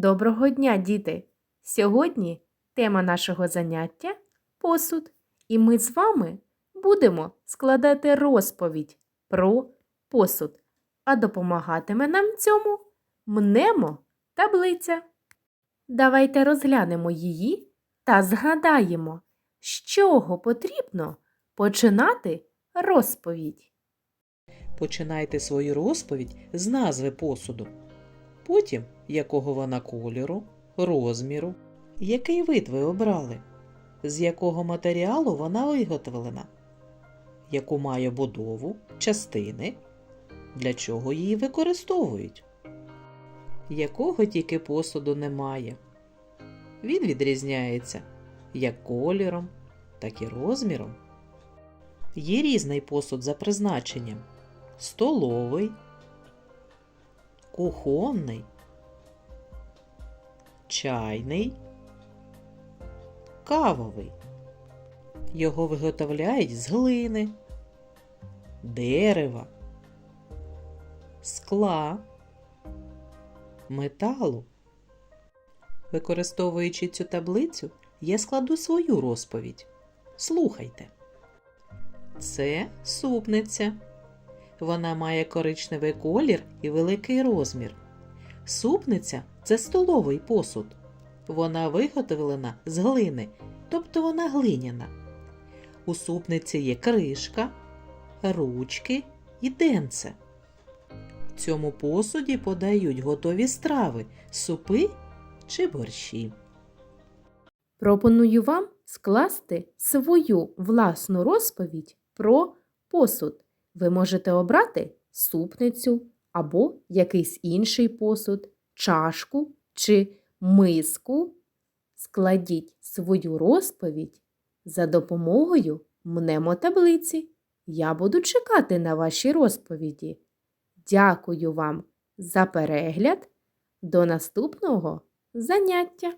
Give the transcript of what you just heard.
Доброго дня, діти! Сьогодні тема нашого заняття посуд, і ми з вами будемо складати розповідь про посуд, а допомагатиме нам цьому мнемо таблиця. Давайте розглянемо її та згадаємо, з чого потрібно починати розповідь. Починайте свою розповідь з назви посуду. Потім, якого вона кольору, розміру, який вид ви обрали, з якого матеріалу вона виготовлена, яку має будову, частини, для чого її використовують, якого тільки посуду немає. Він відрізняється як кольором, так і розміром. Є різний посуд за призначенням. Столовий, кухонний, чайний, кавовий. Його виготовляють з глини, дерева, скла, металу. Використовуючи цю таблицю, я складу свою розповідь. Слухайте. Це супниця. Вона має коричневий колір і великий розмір. Супниця це столовий посуд. Вона виготовлена з глини, тобто вона глиняна. У супниці є кришка, ручки і денце. В цьому посуді подають готові страви, супи чи борщі. Пропоную вам скласти свою власну розповідь про посуд. Ви можете обрати супницю або якийсь інший посуд, чашку чи миску. Складіть свою розповідь за допомогою мнемотаблиці. Я буду чекати на ваші розповіді. Дякую вам за перегляд. До наступного заняття!